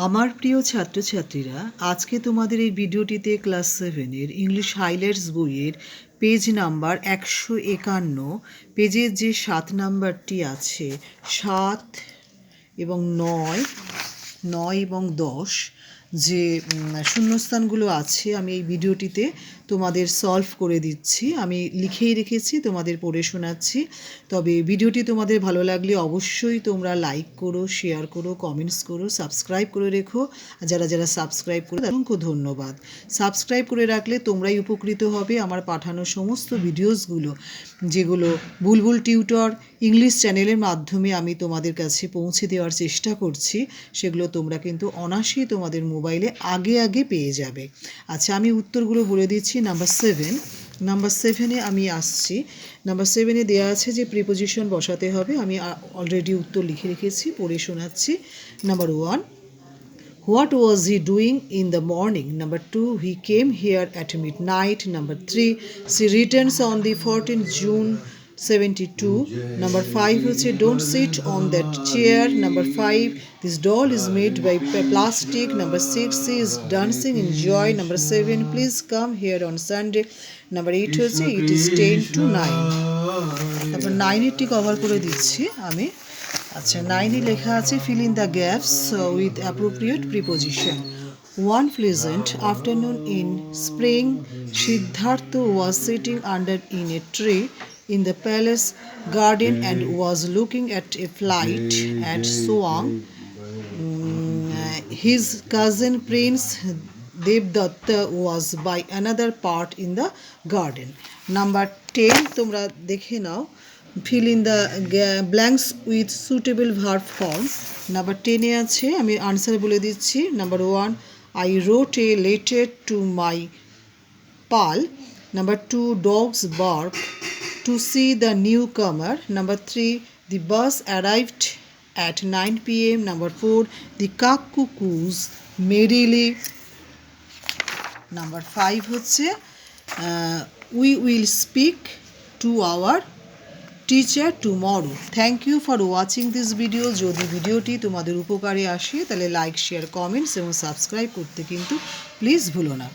আমার প্রিয় ছাত্রছাত্রীরা, আজকে তোমাদের এই ভিডিওটিতে ক্লাস সেভেনের ইংলিশ হাইলাইটস বইয়ের পেজ নাম্বার একশো একান্ন, পেজের যে সাত নাম্বারটি আছে, সাত এবং নয় নয় এবং দশ যে শূন্যস্থানগুলো আছে, আমি এই ভিডিওটিতে তোমাদের সলভ করে দিচ্ছি। আমি লিখেই রেখেছি, তোমাদের পড়ে শোনাচ্ছি। তবে ভিডিওটি তোমাদের ভালো লাগলে অবশ্যই তোমরা লাইক করো শেয়ার করো কমেন্টস করো সাবস্ক্রাইব করে রেখো। আর যারা যারা সাবস্ক্রাইব করে অসংখ্য ধন্যবাদ। সাবস্ক্রাইব করে রাখলে তোমরাই উপকৃত হবে আমার পাঠানো সমস্ত ভিডিওসগুলো যেগুলো বুলবুল টিউটর ইংলিশ চ্যানেলের মাধ্যমে আমি তোমাদের কাছে পৌঁছে দেওয়ার চেষ্টা করছি। সেগুলো তোমরা কিন্তু অনায়াসেই তোমাদের মোবাইলে আগে আগে পেয়ে যাবে। আচ্ছা আমি উত্তরগুলো বলে দিচ্ছি। নাম্বার সেভেন নাম্বার সেভেনে আমি আসছি। নাম্বার সেভেনে দেওয়া আছে যে প্রিপোজিশন বসাতে হবে। আমি অলরেডি উত্তর লিখে রেখেছি, পড়ে শোনাচ্ছি। Number one what was he doing in the morning number two he came here at midnight number three she returns on the fourteen June Number five, হচ্ছে don't sit on that chair. Number five, this doll is made by p- plastic. Number six, she is dancing in joy. Number seven, please come here on Sunday. Number eight হচ্ছে it is 10 to 9. তারপর নাইনেরটি cover করে দিচ্ছি আমি আচ্ছা নাইনে লেখা আছে fill in the gaps with appropriate preposition one pleasant afternoon in spring Siddhartha was sitting under in a tree in the palace garden and was looking at a flight at Soang. Mm, his cousin Prince Devdatta was by another part in the garden. Number 10 তোমরা দেখে নাও fill in the ga- blanks with suitable verb form. Number টেনে আছে আমি answer বলে দিচ্ছি number one I wrote a letter to my pal. Number two, dogs bark to see the newcomer. Number three, the bus arrived at 9 p.m. Number four, the cuckoos merrily. Number five হচ্ছে uh, we will speak to our teacher tomorrow thank you for watching this video যদি ভিডিওটি তোমাদের উপকারে আসে তাহলে like share comments এবং subscribe করতে কিন্তু প্লিজ ভুলো না